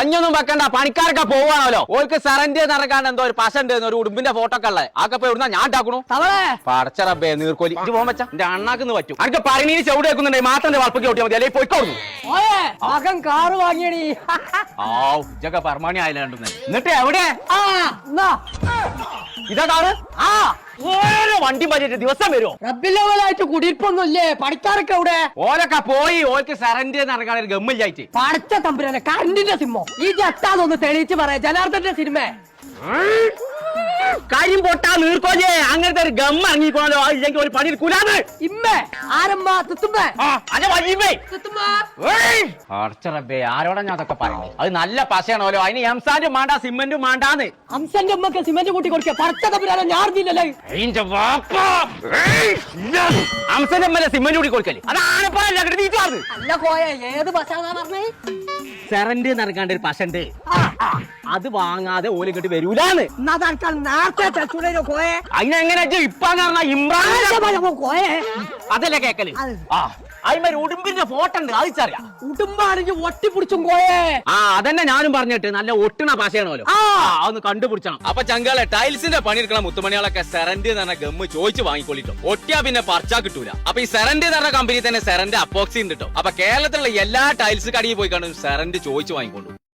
അഞ്ഞൊന്നും വെക്കണ്ട പണിക്കാരൊക്കെ പോവാണല്ലോ ഓൾക്ക് സെറന്റ് നടക്കാണ്ട് എന്തോ ഒരു പശണ്ട് ഒരു ഉടുമ്പിന്റെ ഫോട്ടോ ഒക്കെ ഉള്ളത് ആക്കെ പോയി ഞാൻ ഉണ്ടാക്കണു പടച്ചറബേ നീർക്കോലി. ഇത് പോകാൻ വെച്ചാ എന്റെ അണ്ണാക്കുന്ന് പറ്റും. അനക്ക് പറഞ്ഞീന് ചെവിടെ വെക്കുന്നുണ്ട് മാത്രം വളപ്പൊക്കെ ഓട്ടിയാൽ മതി. അല്ലെങ്കിൽ പോയിക്കോളൂ മകൻ കാറ് വാങ്ങിയടി. ആ ഉച്ചക്ക പരമാണി ആയില്ലാണ്ടെന്ന് എന്നിട്ട് എവിടെ? ആ ഇതാ കാറ് ആ ഓരോ വണ്ടി മാറ്റിട്ട് ദിവസം വരുമോ റബ്ബിലോലായിട്ട് കുടിയിരിപ്പൊന്നുമില്ലേ? പഠിക്കാറൊക്കെ അവിടെ ഓരൊക്കെ പോയി ഓർക്ക് സറണ്ടർ നടക്കാൻ ഒരു ഗമ്മില്ലായിട്ട് പടച്ച തമ്പുരാനെ കറണ്ടിന്റെ സിമ്മോ ഈ ജത്താതൊന്ന് തെളിയിച്ച് പറയാം. ജനാർദ്ദന്റെ സിനിമ. കാര്യം പൊട്ടാ നീർക്കോലേ അങ്ങനത്തെ ഒരു ഗമ്മ ഇറങ്ങിക്കോളോ ഇല്ലെങ്കിൽ ഒരു പണി എടുക്കൂലാന്ന്? ഇമ്മേ ആരമ്മ തുത്തുമ്മേ. ആ, അടച്ചറബേ ആരോടാ ഞാൻ അതൊക്കെ പറയുന്നത് അത് നല്ല പശയാണല്ലോ അതിന് എംസാന്റും മാണ്ടാ സിമെന്റും മാണ്ടാന്ന്. അംസന്റെ ഉമ്മക്ക് സിമന്റ് കൂട്ടി കൊടുക്കുക. പടച്ച തമ്പുരാനെ ഞാൻ അറിഞ്ഞില്ലല്ലേ. അംസന്റെ അമ്മലെ സിമെന്റ് കൂടി കൊടുക്കൽ? അതാണ് പറഞ്ഞത് അല്ല കോയ ഏത് ബസ്സാന്നാ പറഞ്ഞേ? സെറന്റ് നടക്കാണ്ട് ഒരു പശണ്ട് അത് വാങ്ങാതെ ഓല ഇങ്ങോട്ട് വരൂലാന്ന്. അതിനെങ്ങനെ ഇപ്പാന്ന് പറഞ്ഞ ഇമ്രാൻ കോയെ അതല്ലേ കേക്കൽ. ആ അതിന്മേൽ ഉടുമ്പിന്റെ ഫോട്ടോ ഉണ്ട് അതിച്ചറിയാം അറിയാം ഉടുമ്പാണെങ്കിൽ ഒട്ടിപ്പിടിച്ചും കോയെ ആ അതന്നെ ഞാനും പറഞ്ഞിട്ട് നല്ല ഒട്ടിണ പാശയാണല്ലോ ആ. ഒന്ന് കണ്ടുപിടിച്ചണം. അപ്പൊ ചങ്കാളെ ടൈൽസിന്റെ പണിയെടുക്കണ മുത്തുമണികളൊക്കെ സെറന്റ് എന്ന് പറഞ്ഞ ഗമ്മ് ചോദിച്ചു വാങ്ങിക്കൊള്ളിട്ടോ. ഒട്ടിയാ പിന്നെ പറിച്ചാ കിട്ടൂല. അപ്പൊ ഈ സെറന്റ് എന്ന് പറഞ്ഞ കമ്പനി തന്നെ സെറന്റ് അപ്പോക്സി ഉണ്ട് കേട്ടോ അപ്പൊ കേരളത്തിലുള്ള എല്ലാ ടൈൽസ് കടയിൽ പോയി കാണും സെറന്റ് ചോദിച്ചു വാങ്ങിക്കൊണ്ടു.